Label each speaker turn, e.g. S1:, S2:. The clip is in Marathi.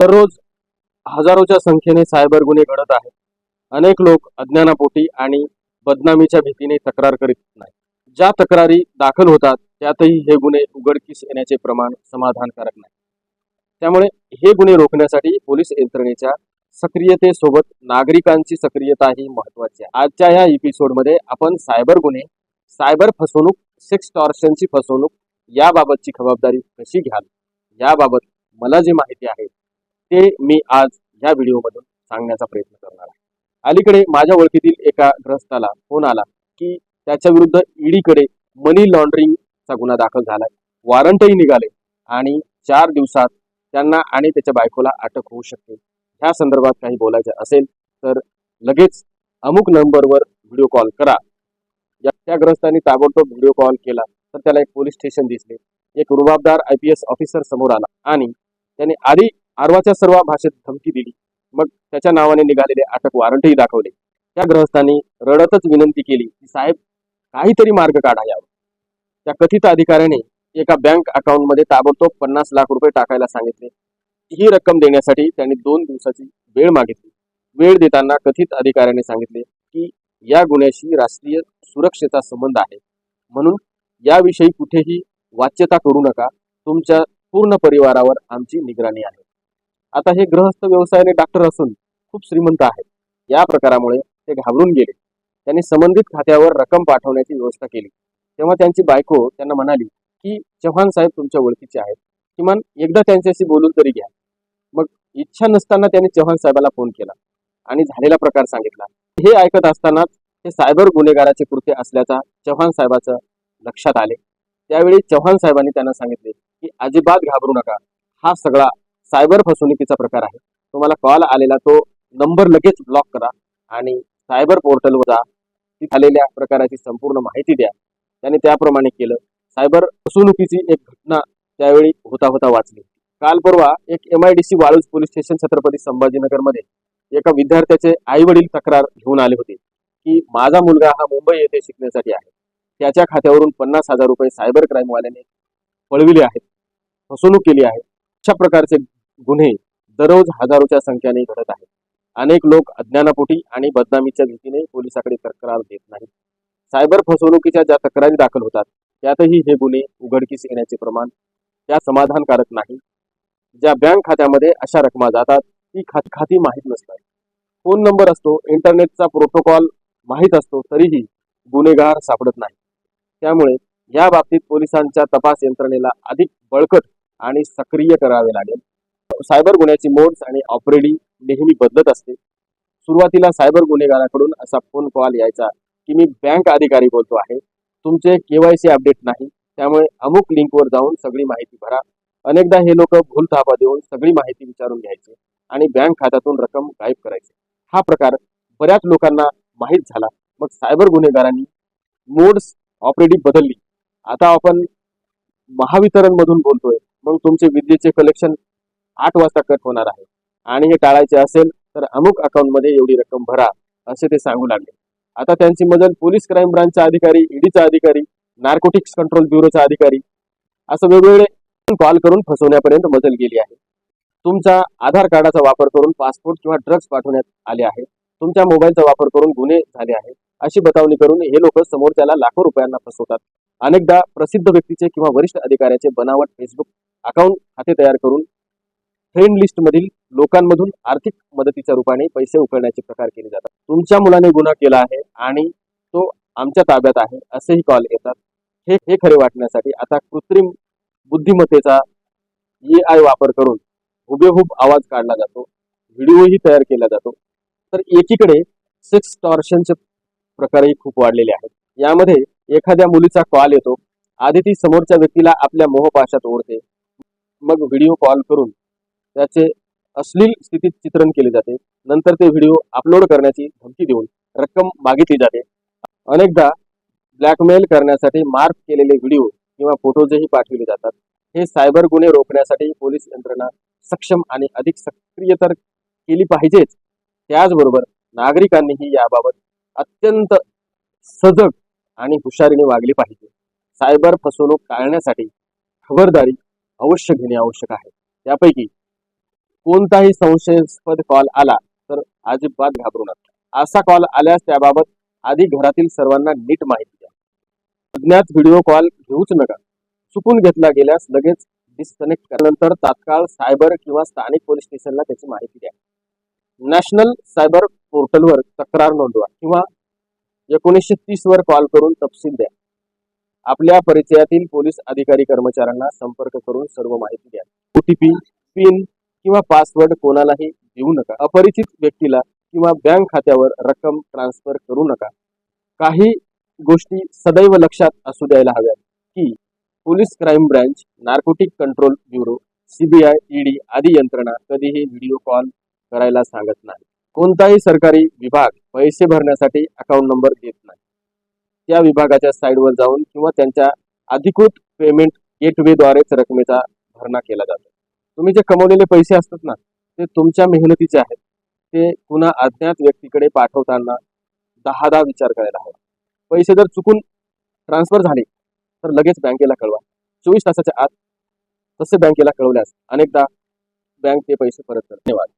S1: दररोज हजारोच्या संख्येने सायबर गुन्हे घडत आहेत. अनेक लोक अज्ञानापोटी आणि बदनामीच्या भीतीने तक्रार करीत नाही ज्या तक्रारी दाखल होतात त्यातही हे गुन्हे उघडकीस येण्याचे प्रमाण समाधानकारक नाही. त्यामुळे हे गुन्हे रोखण्यासाठी पोलीस यंत्रणेच्या सक्रियतेसोबत नागरिकांची सक्रियताही महत्वाची आहे. आजच्या ह्या एपिसोडमध्ये आपण सायबर गुन्हे सायबर फसवणूक सेक्स टॉर्शनची फसवणूक याबाबतची खबरदारी कशी घ्याल याबाबत मला जी माहिती आहे ते मी आज या व्हिडिओमधून सांगण्याचा प्रयत्न करणार आहे. अलीकडे माझ्या ओळखीतील एका ग्रस्ताला फोन आला की त्याच्या विरुद्ध ईडीकडे मनी लॉन्ड्रिंगचा गुन्हा दाखल झालाय. वॉरंटही निघाले आणि चार दिवसात त्यांना आणि त्याच्या बायकोला अटक होऊ शकते. ह्या संदर्भात काही बोलायचं असेल तर लगेच अमुक नंबरवर व्हिडिओ कॉल करा. या त्या ग्रस्तांनी ताबडतोब व्हिडिओ कॉल केला तर त्याला एक पोलीस स्टेशन दिसले. एक रुबाबदार आय पी एस ऑफिसर समोर आला आणि त्याने आधी आरवाच्या सर्व भाषेत धमकी दिली. मग त्याच्या नावाने निघालेले अटक वॉरंटही दाखवले. त्या ग्रहस्थांनी रडतच विनंती केली की साहेब काहीतरी मार्ग काढा यावं त्या कथित अधिकाऱ्याने एका बँक अकाउंटमध्ये ताबडतोब पन्नास लाख रुपये टाकायला सांगितले. ही रक्कम देण्यासाठी त्यांनी दोन दिवसाची वेळ मागितली. वेळ देताना कथित अधिकाऱ्याने सांगितले की या गुन्ह्याशी राष्ट्रीय सुरक्षेचा संबंध आहे. म्हणून याविषयी कुठेही वाच्यता करू नका. तुमच्या पूर्ण परिवारावर आमची निगराणी आहे. आता हे गृहस्थ व्यवसायाने डॉक्टर असून खूप श्रीमंत आहेत. या प्रकारामुळे ते घाबरून गेले. त्यांनी संबंधित खात्यावर रक्कम पाठवण्याची व्यवस्था केली. तेव्हा त्यांची बायको त्यांना म्हणाली की चव्हाण साहेब तुमच्या ओळखीचे आहेत. किमान एकदा त्यांच्याशी बोलून तरी घ्या. मग इच्छा नसताना त्यांनी चव्हाण साहेबाला फोन केला आणि झालेला प्रकार सांगितला. हे ऐकत असतानाच हे सायबर गुन्हेगाराचे कृत्य असल्याचा चव्हाण साहेबाचं लक्षात आले. त्यावेळी चव्हाण साहेबांनी त्यांना सांगितले की अजिबात घाबरू नका. हा सगळा सायबर फसवणुकीचा प्रकार आहे. तुम्हाला कॉल आलेला तो नंबर लगेच ब्लॉक करा आणि सायबर पोर्टलवर जा. झालेल्या प्रकाराची संपूर्ण माहिती द्या. त्याने त्याप्रमाणे केलं. सायबर फसवणुकीची एक घटना त्यावेळी होता होता वाचली. काल परवा एक M I D C Waluj police station Chhatrapati संभाजीनगरमध्ये एका विद्यार्थ्याचे आई वडील तक्रार घेऊन आले होते की माझा मुलगा हा मुंबई येथे शिकण्यासाठी आहे. त्याच्या खात्यावरून पन्नास हजार रुपये सायबर क्राईमवाल्याने पळविले आहेत. फसवणूक केली आहे. अशा प्रकारचे गुन्हे दररोज हजारोच्या संख्येने घडत आहेत. अनेक लोक अज्ञानापोटी आणि बदनामीच्या भीतीने पोलिसाकडे तक्रार देत नाहीत. सायबर फसवणुकीच्या ज्या तक्रारी दाखल होतात त्यातही हे गुन्हे उघडकीस येण्याचे प्रमाण त्या समाधानकारक नाही. ज्या बँक खात्यामध्ये अशा रकमा जातात ती खात खाती माहीत नसतात. फोन नंबर असतो इंटरनेटचा प्रोटोकॉल माहीत असतो तरीही गुन्हेगार सापडत नाही. त्यामुळे या बाबतीत पोलिसांच्या तपास यंत्रणेला अधिक बळकट आणि सक्रिय करावे लागेल. सायबर गुन्ह्याची मोड्स आणि ऑपरेटिंग नेहमी बदलत असते. सुरुवातीला सायबर गुन्हेगाराकडून असा फोन कॉल यायचा की मी बँक अधिकारी बोलतो आहे. तुमचे केवायसी अपडेट नाही. त्यामुळे अमुक लिंकवर जाऊन सगळी माहिती भरा. अनेकदा हे लोक भूल थापा देऊन सगळी माहिती विचारून घ्यायचे आणि बँक खात्यातून रक्कम गायब करायचे. हा प्रकार बऱ्याच लोकांना माहीत झाला. मग सायबर गुन्हेगारांनी मोड्स ऑपरेटिव्ह बदलली. आता आपण महावितरण मधून बोलतोय. मग तुमचे विद्येचे कलेक्शन आठ वाजता कट होणार आहे. आणि हे टाळायचे असेल तर अमुक अकाउंटमध्ये एवढी रक्कम भरा असे ते सांगू लागले. आता त्यांची मदत पोलीस क्राईम ब्रांचचा अधिकारी ईडीचा अधिकारी नार्कोटिक्स कंट्रोल ब्युरोचा अधिकारी असं वेगवेगळे कॉल करून फसवण्यापर्यंत मजल गेली आहे. तुमचा आधार कार्डाचा वापर करून पासपोर्ट किंवा ड्रग्ज पाठवण्यात आले आहे. तुमच्या मोबाईलचा वापर करून गुन्हे झाले आहेत अशी बतावणी करून हे लोक समोरच्याला लाखो रुपयांना फसवतात. अनेकदा प्रसिद्ध व्यक्तीचे किंवा वरिष्ठ अधिकाऱ्याचे बनावट फेसबुक अकाउंट खाते तयार करून फ्रेंड लिस्ट मधील लोकांमधून आर्थिक मदतीच्या रूपाने पैसे उकळण्याचे प्रकार केले जातात. तुमच्या मुलाने गुन्हा केला आहे आणि तो आमच्या ताब्यात आहे असेही कॉल येतात. हे हे खरे वाटण्यासाठी आता कृत्रिम बुद्धिमत्तेचा ए आय वापर करून हुबेहूब आवाज काढला जातो व्हिडिओही तयार केला जातो. तर एकीकडे सेक्स टॉर्शनचे प्रकारही खूप वाढलेले आहेत. यामध्ये एखाद्या मुलीचा कॉल येतो आधी ती समोरच्या व्यक्तीला आपल्या मोहपाशात ओढते मग व्हिडिओ कॉल करून त्याचे अश्लील स्थितीत चित्रण केले जाते. नंतर ते व्हिडिओ अपलोड करण्याची धमकी देऊन रक्कम मागितली जाते. अनेकदा ब्लॅकमेल करण्यासाठी मार्क केलेले व्हिडिओ किंवा फोटोजही पाठविले जातात. हे सायबर गुन्हे रोखण्यासाठी पोलीस यंत्रणा सक्षम आणि अधिक सक्रिय तर केली पाहिजेच. त्याचबरोबर नागरिकांनीही याबाबत अत्यंत सजग आणि हुशारीने वागली पाहिजे. सायबर फसवणूक टाळण्यासाठी खबरदारी अवश्य घेणे आवश्यक आहे. त्यापैकी कोणताही संशयास्पद कॉल आला तर अजिबात घाबरू नका. असा कॉल आल्यास त्याबाबत आधी घरातील सर्वांना नीट माहिती द्या. अज्ञात व्हिडिओ कॉल घेऊच नका. चुकून घेतला गेल्यास लगेच डिस्कनेक्ट केल्यानंतर तात्काळ सायबर किंवा स्थानिक पोलीस स्टेशनला त्याची माहिती द्या. नॅशनल सायबर पोर्टलवर तक्रार नोंदवा किंवा एकोणीसशे तीस वर कॉल करून तपशील द्या. आपल्या परिचयातील पोलीस अधिकारी कर्मचाऱ्यांना संपर्क करून सर्व माहिती द्या. ओटीपी पिन किंवा पासवर्ड कोणालाही देऊ नका. अपरिचित व्यक्तीला किंवा बँक खात्यावर रक्कम ट्रान्सफर करू नका. काही गोष्टी सदैव लक्षात असू द्यायला हव्यात की police crime branch narcotic control bureau CBI ED आदी यंत्रणा कधीही व्हिडिओ कॉल करायला सांगत नाही. कोणताही सरकारी विभाग पैसे भरण्यासाठी अकाउंट नंबर देत नाही. त्या विभागाच्या साईडवर जाऊन किंवा त्यांच्या अधिकृत पेमेंट गेटवेद्वारेच रकमेचा भरणा केला जातो. तुम्ही जे कमवलेले पैसे असतात ना ते तुमच्या मेहनतीचे आहेत. ते पुन्हा अज्ञात व्यक्तीकडे पाठवताना दहादा विचार करायला हवा. पैसे जर चुकून ट्रान्सफर झाले तर लगेच बँकेला कळवा. चोवीस तासाच्या आत तसे बँकेला कळवल्यास अनेकदा बँक ते पैसे परत करते. धन्यवाद.